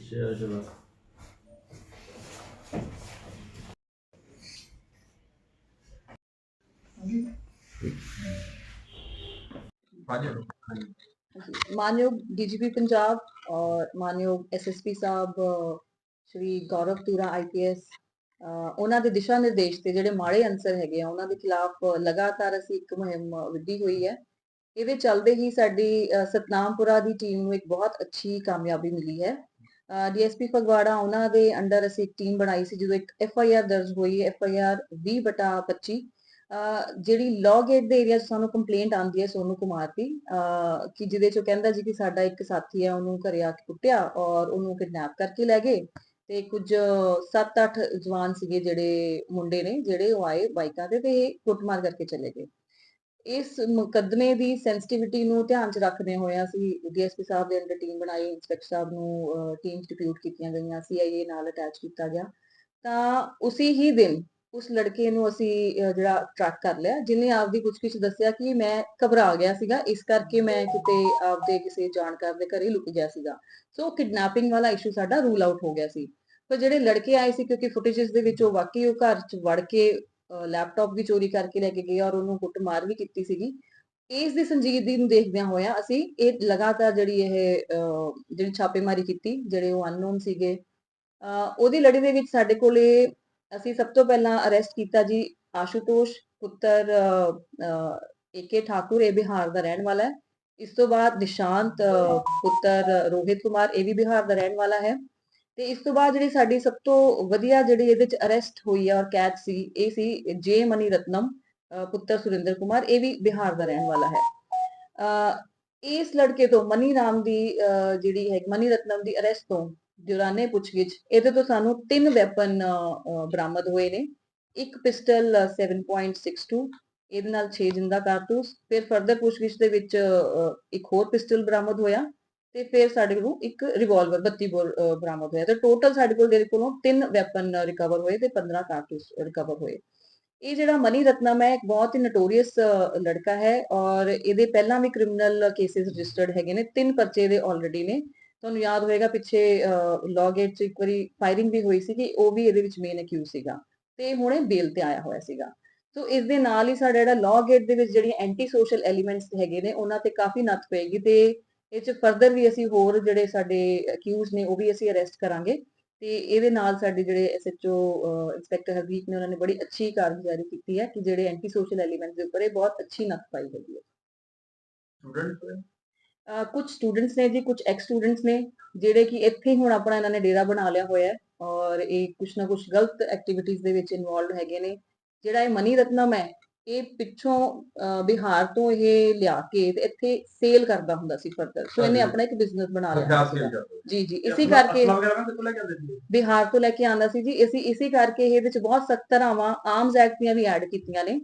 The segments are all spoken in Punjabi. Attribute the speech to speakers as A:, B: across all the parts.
A: Şeye şuna.
B: ਮਾਨਯੋਗ ਡੀਜੀਪੀ ਪੰਜਾਬ ਔਰ ਮਾਨਯੋਗ ਐਸਐਸਪੀ ਸਾਹਿਬ ਸ਼੍ਰੀ ਗੌਰਵ ਤੂਰਾ ਆਈਪੀਐਸ ਉਹਨਾਂ ਦੇ ਦਿਸ਼ਾ ਨਿਰਦੇਸ਼ ਤੇ ਜਿਹੜੇ ਮਾੜੇ ਅਨਸਰ ਹੈਗੇ ਆ ਉਹਨਾਂ ਦੇ ਖਿਲਾਫ ਲਗਾਤਾਰ ਅਸੀਂ ਇੱਕ ਮੁਹਿੰਮ ਵਿੱਢੀ ਹੋਈ ਹੈ ਇਹਦੇ ਚੱਲਦੇ ਹੀ ਸਾਡੀ ਸਤਨਾਮਪੁਰਾ ਦੀ ਟੀਮ ਨੂੰ ਇੱਕ ਬਹੁਤ ਅੱਛੀ ਕਾਮਯਾਬੀ ਮਿਲੀ ਹੈ। ਡੀਐਸਪੀ ਫਗਵਾੜਾ ਉਹਨਾਂ ਦੇ ਅੰਡਰ ਅਸੀਂ ਇੱਕ ਟੀਮ ਬਣਾਈ ਸੀ ਜਦੋਂ ਇੱਕ ਐਫਆਈਆਰ ਦਰਜ ਹੋਈ ਐਫਆਈਆਰ 20/25 ਜਿਹੜੀ ਲੌ ਗੇਟ ਦੇ ਏਰੀਆ 'ਚ ਸਾਨੂੰ ਕੰਪਲੇਂਟ ਆਉਂਦੀ ਹੈ ਸੋਨੂ ਕੁਮਾਰ ਦੀ, ਅਹ, ਕਿ ਜਿਹਦੇ 'ਚ ਕਹਿੰਦਾ ਜੀ ਕਿ ਸਾਡਾ ਇੱਕ ਸਾਥੀ ਹੈ, ਉਹਨੂੰ ਘਰੇ ਆ ਕੇ ਕੁੱਟਿਆ ਔਰ ਉਹਨੂੰ ਕਿਡਨੈਪ ਕਰਕੇ ਲੈ ਗਏ ਤੇ ਕੁਝ 7-8 ਜਵਾਨ ਸੀਗੇ ਜਿਹੜੇ ਮੁੰਡੇ ਨੇ, ਜਿਹੜੇ ਉਹ ਆਏ ਬਾਈਕਾਂ ਤੇ ਤੇ ਕੁੱਟਮਾਰ ਕਰਕੇ ਚਲੇ ਗਏ। ਇਸ ਮੁਕੱਦਮੇ ਦੀ ਸੈਂਸਿਟੀਵਿਟੀ ਨੂੰ ਧਿਆਨ 'ਚ ਰੱਖਦੇ ਹੋਏ ਅਸੀਂ ਡੀਐਸਪੀ ਸਾਹਿਬ ਦੇ ਅੰਡਰ ਟੀਮ ਬਣਾਈ ਇੰਸਪੈਕਟਰ ਸਾਹਿਬ ਨੂੰ ਟੀਮ ਡਿਪਿਊਟ ਕੀਤੀਆਂ ਗਈਆਂ ਸੀਆਈਏ ਨਾਲ ਅਟੈਚ ਕੀਤਾ ਗਿਆ। ਤਾਂ ਉਸੇ ਹੀ ਦਿਨ ਉਸ ਲੜਕੇ ਨੂੰ ਅਸੀਂ ਜਿਹੜਾ ਟਰੈਕ ਕਰ ਲਿਆ ਜਿਨੇ ਆਪਦੀ ਕੁਝ ਕੁਝ ਦੱਸਿਆ ਕਿ ਮੈਂ ਘਬਰਾ ਗਿਆ ਸੀਗਾ, ਇਸ ਕਰਕੇ ਮੈਂ ਕਿਤੇ ਆਪਦੇ ਕਿਸੇ ਜਾਣਕਾਰ ਦੇ ਘਰੇ ਲੁਕ ਗਿਆ ਸੀਗਾ। ਸੋ ਕਿਡਨੈਪਿੰਗ ਵਾਲਾ ਇਸ਼ੂ ਸਾਡਾ ਰੂਲ ਆਊਟ ਹੋ ਗਿਆ ਸੀ। ਪਰ ਜਿਹੜੇ ਲੜਕੇ ਆਏ ਸੀ, ਕਿਉਂਕਿ ਫੁਟੇजेस ਦੇ ਵਿੱਚ ਉਹ ਵਾਕਈ ਉਹ ਘਰ 'ਚ ਵੜ ਕੇ ਲੈਪਟਾਪ ਵੀ ਚੋਰੀ ਕਰਕੇ ਲੈ ਕੇ ਗਏ ਔਰ ਉਹਨੂੰ ਕੁੱਟਮਾਰ ਵੀ ਕੀਤੀ ਸੀਗੀ। ਇਸ ਦੀ ਸੰਜੀਦਗੀ ਨੂੰ ਦੇਖਦਿਆਂ ਹੋਇਆ ਅਸੀਂ ਇਹ ਲਗਾਤਾਰ ਜਿਹੜੀ ਇਹ ਜਿਹੜੀ ਛਾਪੇਮਾਰੀ ਕੀਤੀ, ਜਿਹੜੇ ਉਹ ਅਨਨੋਨ ਸੀਗੇ। ਉਹਦੀ ਲੜੀ ਦੇ ਵਿੱਚ ਸਾਡੇ ਕੋਲੇ ਅਸੀਂ ਸਭ ਤੋਂ ਪਹਿਲਾਂ ਅਰੈਸਟ ਕੀਤਾ ਜੀ ਆਸ਼ੂਤੋਸ਼ ਪੁੱਤਰ ਏਕੇ ਠਾਕੁਰ, ਇਹ ਬਿਹਾਰ ਦਾ ਰਹਿਣ ਵਾਲਾ ਹੈ। ਇਸ ਤੋਂ ਬਾਅਦ ਨਿਸ਼ਾਂਤ ਪੁੱਤਰ ਰੋਹਿਤ ਕੁਮਾਰ, ਇਹ ਵੀ ਬਿਹਾਰ ਦਾ ਰਹਿਣ ਵਾਲਾ ਹੈ। ਤੇ ਇਸ ਤੋਂ ਬਾਅਦ ਜਿਹੜੀ ਸਾਡੀ ਸਭ ਤੋਂ ਵਧੀਆ ਜਿਹੜੀ ਇਹਦੇ ਵਿੱਚ ਅਰੈਸਟ ਹੋਈ ਹੈ ਔਰ ਕੈਚ ਸੀ, ਇਹ ਸੀ ਜੇ ਮਨੀ ਰਤਨਮ ਪੁੱਤਰ ਸੁਰਿੰਦਰ ਕੁਮਾਰ, ਇਹ ਵੀ ਬਿਹਾਰ ਦਾ ਰਹਿਣ ਵਾਲਾ ਹੈ। ਇਸ ਲੜਕੇ ਤੋਂ ਮਨੀ ਰਾਮ ਦੀ ਜਿਹੜੀ ਹੈ ਮਨੀ ਰਤਨਮ ਦੀ ਅਰੈਸਟ ਤੋਂ ਦੌਰਾਨੇ ਪੁੱਛਗਿੱਛ, ਇਹਦੇ ਤੋਂ ਸਾਨੂੰ ਤਿੰਨ ਵੈਪਨ ਬਰਾਮਦ ਹੋਏ ਨੇ। ਇੱਕ ਪਿਸਟਲ 7.62 ਇਹਦੇ ਨਾਲ 6 ਜਿੰਦਾ ਕਾਰਤੂਸ, ਫਿਰ ਫਰਦਰ ਪੁੱਛਗਿੱਛ ਦੇ ਵਿੱਚ ਇੱਕ ਹੋਰ ਪਿਸਟਲ ਬਰਾਮਦ ਹੋਇਆ। ਤੇ ਫਿਰ ਸਾਡੇ ਕੋਲੋਂ ਇੱਕ ਰਿਵਾਲਵਰ 32 ਬੋਰ ਬਰਾਮਦ ਹੋਇਆ ਤੇ ਟੋਟਲ ਸਾਡੇ ਕੋਲ ਜਿਹੜੇ ਕੋਲੋਂ ਤਿੰਨ ਵੈਪਨ ਰਿਕਵਰ ਹੋਏ ਤੇ 15 ਕਾਰਤੂਸ ਰਿਕਵਰ ਹੋਏ। ਇਹ ਜਿਹੜਾ ਮਨੀ ਰਤਨਮ ਹੈ, ਇੱਕ ਬਹੁਤ ਹੀ ਨੋਟੋਰੀਅਸ ਲੜਕਾ ਹੈ ਔਰ ਇਹਦੇ ਪਹਿਲਾਂ ਵੀ ਕ੍ਰਿਮੀਨਲ ਕੇਸਿਸ ਰਜਿਸਟਰਡ ਹੈਗੇ ਨੇ, ਤਿੰਨ ਪਰਚੇ ਦੇ ਆਲਰੇਡੀ ਨੇ। ਤੁਹਾਨੂੰ ਯਾਦ ਹੋਏਗਾ ਪਿੱਛੇ ਲੌਗੇਟ 'ਚ ਇੱਕ ਵਾਰੀ ਫਾਇਰਿੰਗ ਵੀ ਹੋਈ ਸੀ ਕਿ ਉਹ ਵੀ ਇਹਦੇ ਵਿੱਚ ਮੇਨ ਅਕਿਊਜ਼ ਸੀਗਾ ਤੇ ਹੁਣੇ ਬੇਲ ਤੇ ਆਇਆ ਹੋਇਆ ਸੀਗਾ। ਸੋ ਇਸ ਦੇ ਨਾਲ ਹੀ ਸਾਡਾ ਜਿਹੜਾ ਲਾਅ ਗੇਟ ਦੇ ਵਿੱਚ ਜਿਹੜੀਆਂ ਐਂਟੀ ਸੋਸ਼ਲ ਐਲੀਮੈਂਟਸ ਹੈਗੇ ਨੇ, ਉਹਨਾਂ ਤੇ ਕਾਫੀ ਨੱਥ ਪਏਗੀ ਤੇ ਇਹ ਚ ਫਰਦਰ ਵੀ ਅਸੀਂ ਹੋਰ ਜਿਹੜੇ ਸਾਡੇ ਅਕਿਊਜ਼ ਨੇ ਉਹ ਵੀ ਅਸੀਂ ਅਰੈਸਟ ਕਰਾਂਗੇ ਤੇ ਇਹਦੇ ਨਾਲ ਸਾਡੇ ਜਿਹੜੇ ਐਸਐਚਓ ਇੰਸਪੈਕਟਰ ਹਰਦੀਪ ਨੇ ਉਹਨਾਂ ਨੇ ਬੜੀ ਅੱਛੀ ਕਾਰਗੁਜ਼ਾਰੀ ਕੀਤੀ ਹੈ ਕਿ ਜਿਹੜੇ ਐਂਟੀ ਸੋਸ਼ਲ ਐਲੀਮੈਂਟਸ ਦੇ ਉੱਪਰ ਇਹ ਬਹੁਤ ਅੱਛੀ ਨੱਥ ਪਾਈ ਹੈਗੀ ਹੈ।
A: ਸਟੂਡੈਂਟ
B: ਕੁਝ ਸਟੂਡੈਂਟਸ ਨੇ ਜੀ ਕੁਝ ਐਕਸ ਸਟੂਡੈਂਟਸ ਨੇ ਜਿਹੜੇ ਕਿ ਇੱਥੇ ਹੀ ਹੁਣ ਆਪਣਾ ਇਹਨਾਂ ਨੇ ਡੇਰਾ ਬਣਾ ਲਿਆ ਹੋਇਆ ਹੈ ਔਰ ਇਹ ਕੁਝ ਨਾ ਕੁਝ ਗਲਤ ਐਕਟੀਵਿਟੀਜ਼ ਦੇ ਵਿੱਚ ਇਨਵੋਲਵਡ ਹੈਗੇ ਨੇ। ਜਿਹੜਾ ਇਹ ਮਨੀ ਰਤਨਮ ਹੈ ਇਹ ਪਿੱਛੋਂ ਬਿਹਾਰ ਤੋਂ ਇਹ ਲਿਆ ਕੇ ਤੇ ਇੱਥੇ ਸੇਲ ਕਰਦਾ ਹੁੰਦਾ ਸੀ ਫਰਦਰ ਸੋ ਇਹਨੇ। ਆਪਣਾ ਇੱਕ ਬਿਜ਼ਨਸ ਬਣਾ ਲਿਆ ਜੀ ਜੀ। ਇਸੇ ਕਰਕੇ ਬਿਹਾਰ ਤੋਂ ਲੈ ਕੇ ਆਂਦਾ ਸੀ ਜੀ। ਅਸੀਂ ਇਸੇ ਕਰਕੇ ਇਹਦੇ ਵਿੱਚ ਬਹੁਤ ਸਖਤ ਧਾਰਾਵਾਂ ਆਰਮਸ ਐਕਟ ਦੀਆਂ ਵੀ ਐਡ ਕੀਤੀਆਂ ਨੇ।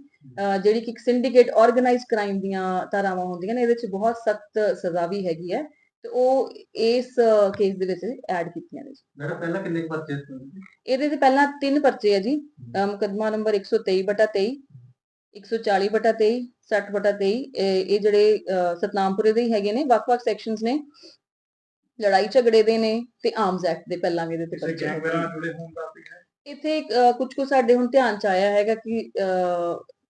B: ਜਿਹੜੀ ਕਿ ਇੱਕ ਸਿੰਡੀਕੇਟ ਆਰਗੇਨਾਈਜ਼ਡ ਕ੍ਰਾਈਮ ਦੀਆਂ ਧਾਰਾਵਾਂ ਹੁੰਦੀਆਂ ਨੇ ਇਹਦੇ ਵਿੱਚ ਬਹੁਤ ਸਖਤ ਸਜ਼ਾ ਵੀ ਹੈਗੀ ਹੈ। ਤੇ ਉਹ ਇਸ ਕੇਸ ਦੇ ਵਿੱਚ ਐਡ ਕੀਤੀਆਂ ਨੇ ਜੀ।
A: ਮੇਰਾ ਪਹਿਲਾਂ ਕਿੰਨੇ ਪਰਚੇਸ ਹੋਏ
B: ਇਹਦੇ ਤੇ ਪਹਿਲਾਂ ਤਿੰਨ ਪਰਚੇ ਹੈ ਜੀ। ਮੁਕੱਦਮਾ ਨੰਬਰ 123 ਬਟਾ 23 140 ਬਟਾ 23 60 ਬਟਾ 23 ਇਹ ਜਿਹੜੇ ਸਤਨਾਮਪੁਰੇ ਦੇ ਹੀ ਹੈਗੇ ਨੇ ਵੱਖ-ਵੱਖ ਸੈਕਸ਼ਨਸ ਨੇ ਲੜਾਈ ਝਗੜੇ ਦੇ ਨੇ ਤੇ ਆਰਮਸ ਐਕਟ ਦੇ ਪਹਿਲਾਂ ਵੀ ਇਹਦੇ ਤੇ
A: ਹੈ।
B: ਇੱਥੇ ਕੁਝ ਕੁ ਸਾਡੇ ਹੁਣ ਧਿਆਨ ਚ ਆਇਆ ਹੈਗਾ ਕਿ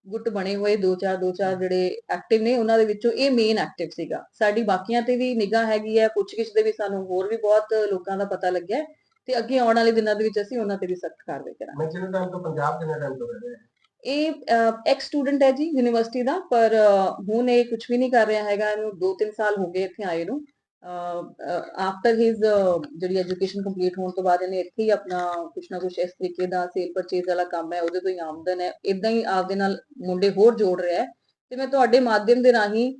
B: ਗੁੱਟ ਬਣੇ ਹੋਏ ਦੋ ਚਾਰ ਦੋ ਚਾਰ ਜਿਹੜੇ ਐਕਟਿਵ ਨੇ ਉਹਨਾਂ ਦੇ ਵਿੱਚੋਂ ਇਹ ਮੇਨ ਐਕਟਿਵ ਸੀਗਾ। ਸਾਡੀ ਬਾਕੀਆਂ ਤੇ ਵੀ ਨਿਗਾਹ ਹੈਗੀ ਹੈ ਪੁੱਛਗਿੱਛ ਦੇ ਵੀ ਸਾਨੂੰ ਹੋਰ ਵੀ ਬਹੁਤ ਲੋਕਾਂ ਦਾ ਪਤਾ ਲੱਗਿਆ ਤੇ ਅੱਗੇ ਆਉਣ ਵਾਲੇ ਦਿਨਾਂ ਦੇ ਵਿੱਚ ਅਸੀਂ ਉਹਨਾਂ ਤੇ ਵੀ ਸਖਤ ਕਾਰਵਾਈ ਕਰਾਂਗੇ।
A: ਮੈਂ ਜਿੰਨੇ ਟਾਈਮ ਤੋਂ ਪੰਜਾਬ ਕਿੰਨੇ ਟਾਈਮ ਤੋਂ ਰਹਿ ਰਿਹਾ।
B: ਇਹ ਐਕਸ ਸਟੂਡੈਂਟ ਹੈ ਜੀ ਯੂਨੀਵਰਸਿਟੀ ਦਾ, ਪਰ ਹੁਣ ਇਹ ਕੁਝ ਵੀ ਨਹੀਂ ਕਰ ਰਿਹਾ ਹੈਗਾ, ਇਹਨੂੰ 2-3 ਸਾਲ ਹੋ ਗਏ ਇੱਥੇ ਆਏ ਨੂੰ। ਆਫਟਰ ਹਿਸ ਜਿਹੜੀ ਐਜੂਕੇਸ਼ਨ ਕੰਪਲੀਟ ਹੋਣ ਤੋਂ ਬਾਅਦ ਇਹਨੇ ਇੱਥੇ ਹੀ ਆਪਣਾ ਕੁਝ ਨਾ ਕੁਝ ਇਸ ਤਰੀਕੇ ਦਾ ਸੇਲ ਪਰਚੇਜ਼ ਵਾਲਾ ਕੰਮ ਹੈ, ਉਹਦੇ ਤੋਂ ਹੀ ਆਮਦਨ ਹੈ। ਇਦਾਂ ਹੀ ਆਪਦੇ ਨਾਲ ਮੁੰਡੇ ਹੋਰ ਜੋੜ ਰਿਹਾ ਹੈ। ਤੇ ਮੈਂ ਤੁਹਾਡੇ ਮਾਧਿਅਮ ਦੇ ਰਾਹੀਂ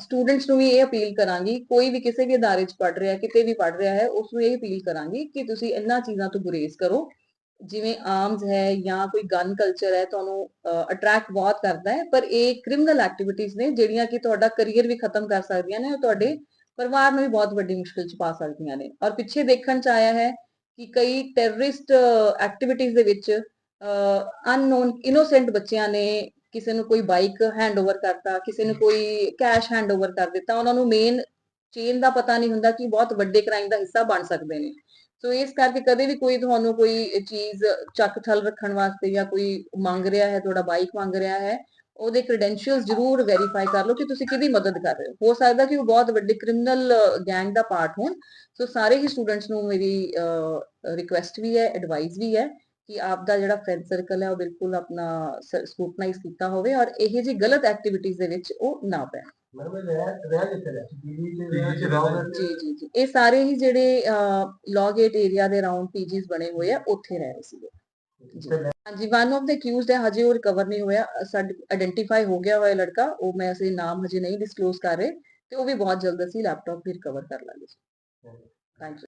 B: ਸਟੂਡੈਂਟਸ ਨੂੰ ਵੀ ਇਹ ਅਪੀਲ ਕਰਾਂਗੀ, ਕੋਈ ਵੀ ਕਿਸੇ ਵੀ ਅਦਾਰੇ 'ਚ ਪੜ ਰਿਹਾ, ਕਿਤੇ ਵੀ ਪੜ ਰਿਹਾ ਹੈ, ਉਸ ਨੂੰ ਇਹ ਅਪੀਲ ਕਰਾਂਗੀ ਕਿ ਤੁਸੀਂ ਇਹਨਾਂ ਚੀਜ਼ਾਂ ਤੋਂ ਗੁਰੇਜ਼ ਕਰੋ। ਜਿਵੇਂ ਆਰਮਸ ਹੈ ਜਾਂ ਕੋਈ ਗਨ ਕਲਚਰ ਹੈ ਤੁਹਾਨੂੰ ਅਟਰੈਕਟ ਬਹੁਤ ਕਰਦਾ ਹੈ, ਪਰ ਇਹ ਕ੍ਰਿਮੀਨਲ ਐਕਟੀਵਿਟੀਜ਼ ਨੇ ਜਿਹੜੀਆਂ ਕਿ ਤੁਹਾਡਾ ਕੈਰੀਅਰ ਵੀ ਖਤਮ ਕਰ ਸਕਦੀਆਂ ਨੇ ਤੁਹਾਡੇ ਪਰਿਵਾਰ ਨੂੰ ਵੀ ਬਹੁਤ ਵੱਡੀ ਮੁਸ਼ਕਲ 'ਚ ਪਾ ਸਕਦੀਆਂ ਨੇ। ਔਰ ਪਿੱਛੇ ਦੇਖਣ 'ਚ ਆਇਆ ਹੈ ਕਿ ਕਈ ਟੈਰਰਿਸਟ ਐਕਟੀਵਿਟੀਜ਼ ਦੇ ਵਿੱਚ ਅਨਨੋਨ ਇਨੋਸੈਂਟ ਬੱਚਿਆਂ ਨੇ ਕਿਸੇ ਨੂੰ ਕੋਈ ਬਾਈਕ ਹੈਂਡਓਵਰ ਕਰਤਾ, ਕਿਸੇ ਨੂੰ ਕੋਈ ਕੈਸ਼ ਹੈਂਡਓਵਰ ਕਰ ਦਿੱਤਾ। ਉਹਨਾਂ ਨੂੰ ਮੇਨ ਚੇਨ ਦਾ ਪਤਾ ਨਹੀਂ ਹੁੰਦਾ ਕਿ ਬਹੁਤ ਵੱਡੇ ਕ੍ਰਾਈਮ ਦਾ ਹਿੱਸਾ ਬਣ ਸਕਦੇ ਨੇ। ਸੋ ਇਸ ਕਰਕੇ ਕਦੇ ਵੀ ਕੋਈ ਤੁਹਾਨੂੰ ਕੋਈ ਚੀਜ਼ ਚੱਕ ਥਲ ਰੱਖਣ ਵਾਸਤੇ ਜਾਂ ਕੋਈ ਮੰਗ ਰਿਹਾ ਹੈ, ਤੁਹਾਡਾ ਬਾਈਕ ਮੰਗ ਰਿਹਾ ਹੈ, ਉਹਦੇ ਕ੍ਰੈਡੈਂਸ਼ੀਅਲਸ ਜ਼ਰੂਰ ਵੈਰੀਫਾਈ ਕਰ ਲਓ ਕਿ ਤੁਸੀਂ ਕਿਹਦੀ ਮਦਦ ਕਰ ਰਹੇ ਹੋ। ਹੋ ਸਕਦਾ ਕਿ ਉਹ ਬਹੁਤ ਵੱਡੇ ਕ੍ਰਿਮੀਨਲ ਗੈਂਗ ਦਾ ਪਾਰਟ ਹੋਣ। ਸੋ ਸਾਰੇ ਹੀ ਸਟੂਡੈਂਟਸ ਨੂੰ ਮੇਰੀ ਰਿਕੁਐਸਟ ਵੀ ਹੈ ਐਡਵਾਈਸ ਵੀ ਹੈ ਕਿ ਆਪ ਦਾ ਜਿਹੜਾ ਫਰੈਂਡ ਸਰਕਲ ਹੈ, ਉਹ ਬਿਲਕੁਲ ਆਪਣਾ ਸਕੂਟਨਾਈਜ਼ ਕੀਤਾ ਹੋਵੇ ਔਰ ਇਹ ਜੀ ਗਲਤ ਐਕਟੀਵਿਟੀਜ਼ ਦੇ ਵਿੱਚ ਉਹ ਨਾ ਪੈਣ
A: ਮੈਡਮ ਇਹ ਰਹਿ ਰਹਿ ਕਿੱਥੇ ਰਿਹਾ? ਪੀਜੀ ਚ ਰਹਿ ਚ ਰਹੋਗੇ
B: ਜੀ ਜੀ ਜੀ। ਇਹ ਸਾਰੇ ਹੀ ਜਿਹੜੇ ਲੌਗੇਟ ਏਰੀਆ ਦੇ ਅਰਾਊਂਡ ਪੀਜੀਸ ਬਣੇ ਹੋਏ ਆ ਉੱਥੇ ਰਹਿ ਰਹੇ ਸੀਗੇ। ਹਾਂਜੀ ਵਨ ਆਫ ਦ ਅਕਿਊਜ਼ਡ ਹੈ ਹਜੇ ਉਹ ਰਿਕਵਰ ਨਹੀਂ ਹੋਇਆ। ਸਾਡ ਆਇਡੈਂਟੀਫਾਈ ਹੋ ਗਿਆ ਹੋਇਆ ਲੜਕਾ। ਉਹ ਮੈਂ ਅਸੀਂ ਨਾਮ ਹਜੇ ਨਹੀਂ ਡਿਸਕਲੋਜ਼ ਕਰ ਰਹੇ ਤੇ ਉਹ ਵੀ ਬਹੁਤ ਜਲਦ ਅਸੀਂ ਲੈਪਟਾਪ ਵੀ ਰਿਕਵਰ ਕਰ ਲਾਂਗੇ। Thank you